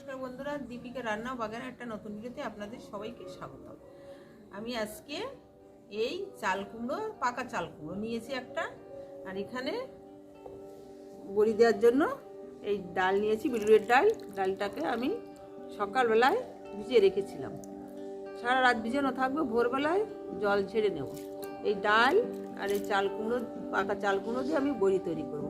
নমস্কার বন্ধুরা, দীপিকা রান্না বাগানের একটা নতুন ভিডিওতে আপনাদের সবাইকে স্বাগত আমি আজকে এই চাল কুমড়ো পাকা চাল কুমড়ো নিয়েছি একটা, আর এখানে বড়ি দেওয়ার জন্য এই ডাল নিয়েছি, বিলুরের ডাল। ডালটাকে আমি সকালবেলায় ভিজিয়ে রেখেছিলাম। সারা রাত ভিজানো থাকবে, ভোরবেলায় জল ছেড়ে নেব। এই ডাল আর এই চাল কুমড়ো পাকা চাল কুমড়ো দিয়ে আমি বড়ি তৈরি করব।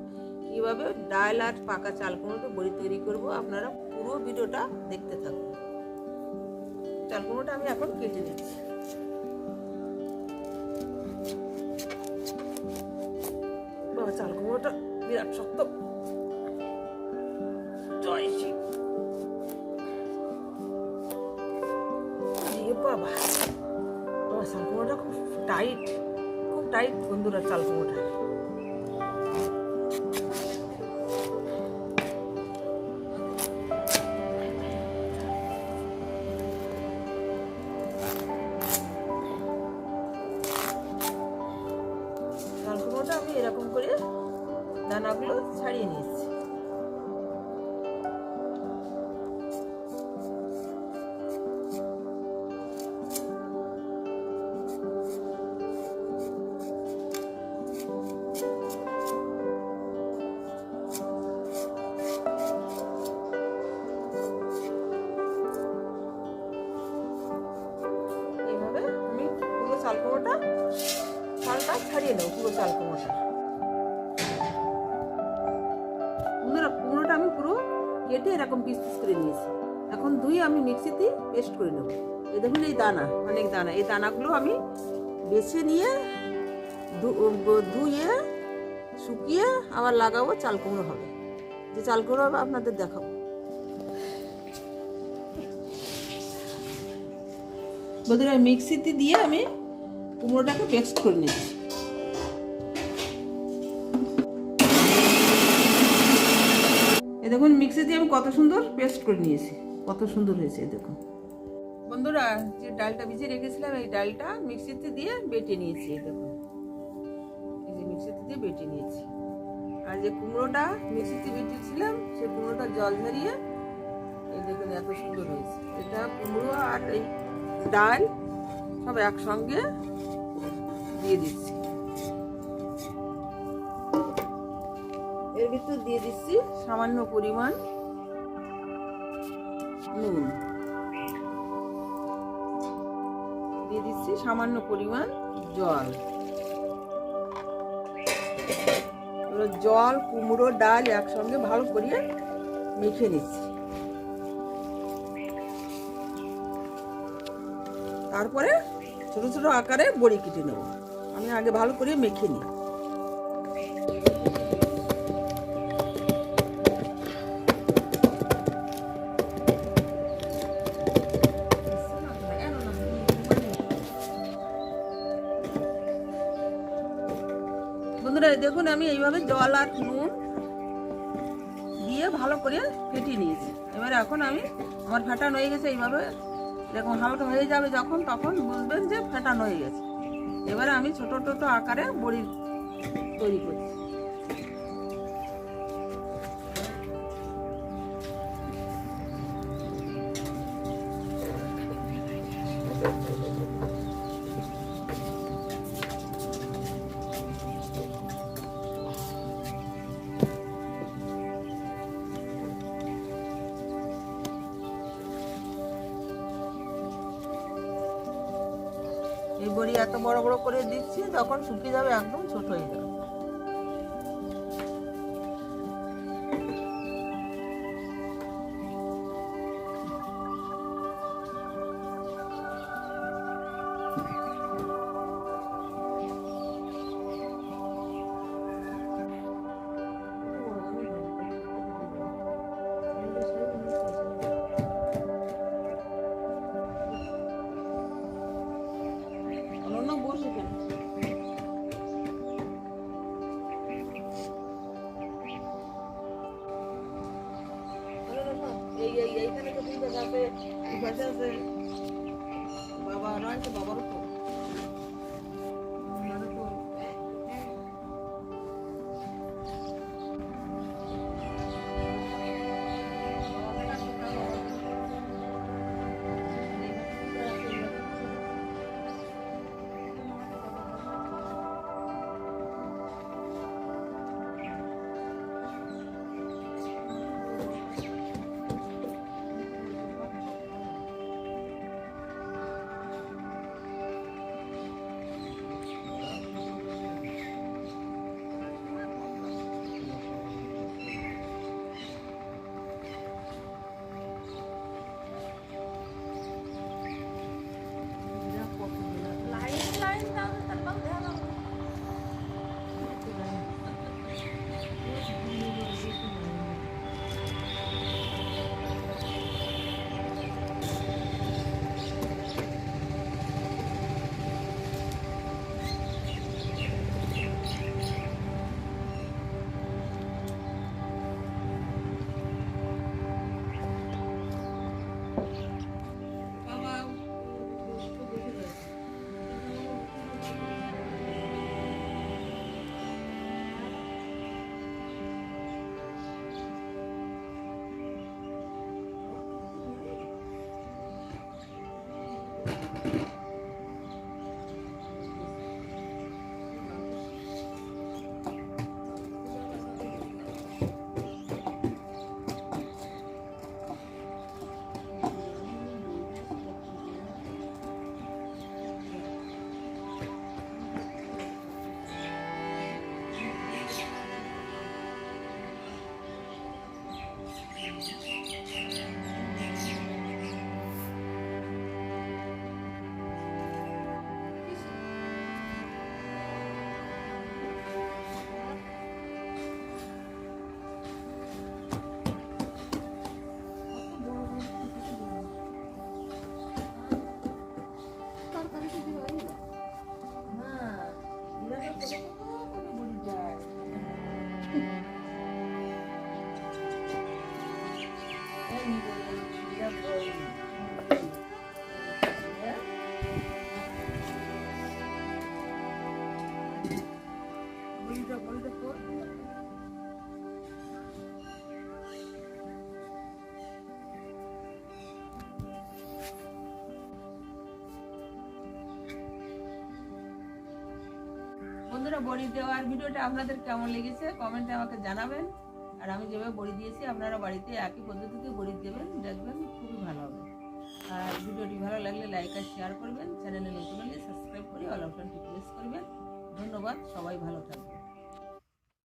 কীভাবে ডাল আর পাকা চাল কুমড়ো দিয়ে বড়ি তৈরি করব, আপনারা পুরো ভিডিওটা দেখতে থাকুন। চাল কুমড়োটা আমি এখন কেটে নিচ্ছি। বাবা চাল কুমড়োটা বিরাট শক্ত। বাবা বাবা চাল কুমড়োটা খুব টাইট খুব টাইট বন্ধুরা চাল কুমড়োটা। দানাগুলো ছাড়িয়ে নিয়েছি। এইভাবে আমি পুরো চাল কুমড়োটা চালটা ছাড়িয়ে নেব পুরো চাল কেটে এরকম পিস পিস করে নিয়েছি। এখন ধুয়ে আমি মিক্সিতে পেস্ট করে নেব। এই দেখুন এই দানা, অনেক দানা। এই দানাগুলো আমি বেছে নিয়ে ধুয়ে, শুকিয়ে আবার লাগাবো চাল কুমড়ো হবে। যে চাল কুমড়ো হবে আপনাদের দেখাবো। বন্ধুরা, মিক্সিতে দিয়ে আমি কুমড়োটাকে পেস্ট করে নিচ্ছি। মিক্সি দিয়ে আমি কত সুন্দর পেস্ট করে নিয়েছি। কত সুন্দর হয়েছে দেখুন বন্ধুরা, যে ডালটা ভিজিয়ে রেখেছিলাম, এই ডালটা মিক্সিতে দিয়ে বেটে নিয়েছি দেখুন এই যে মিক্সিতে দিয়ে বেটে নিয়েছি। আর যে কুমড়োটা মিক্সিতে বেটেছিলাম, সেই কুমড়োটা জল ঝরিয়ে, এই দেখুন এত সুন্দর হয়েছে। এটা কুমড়ো আর এই ডাল সব একসঙ্গে দিয়ে দিচ্ছি। ভিতর দিয়ে দিচ্ছি সামান্য পরিমাণ নুন। দিয়ে দিচ্ছি সামান্য পরিমাণ জল। জল, কুমড়ো, ডাল একসঙ্গে ভালো করে মেখে নিচ্ছি। তারপরে ছোট ছোট আকারে বড়ি কেটে নেব। আমি আগে ভালো করে মেখে নিই। দেখুন, আমি এইভাবে জল আর নুন দিয়ে ভালো করে ফেটিয়ে নিয়েছি। এবার এখন আমি আমার ফেটানো হয়ে গেছে এইভাবে। দেখুন, হালকা হয়ে যাবে যখন, তখন বুঝবেন যে ফেটানো হয়ে গেছে। এবারে আমি ছোট ছোট আকারে বড়ি তৈরি করছি। এই বড়ি এত বড় বড় করে দিচ্ছি যখন শুকিয়ে যাবে একদম ছোট হয়ে যাবে। এই এই এইখানে তো দুইটা আছে আছে। বাবা রয়েছে বাবারও বন্ধুরা বড়ি দেওয়ার ভিডিওটা আপনাদের কেমন লেগেছে কমেন্টে আমাকে জানাবেন। আর আমি যেভাবে বড়ি দিয়েছি, আপনারা বাড়িতে একই পদ্ধতিতে বড়ি দেবেন, দেখবেন খুবই ভালো হবে। আর ভিডিওটি ভালো লাগলে লাইক আর শেয়ার করবেন চ্যানেলে নতুন হলে সাবস্ক্রাইব করে অল অপশনটি প্রেস করবেন। ধন্যবাদ, সবাই ভালো থাকবেন।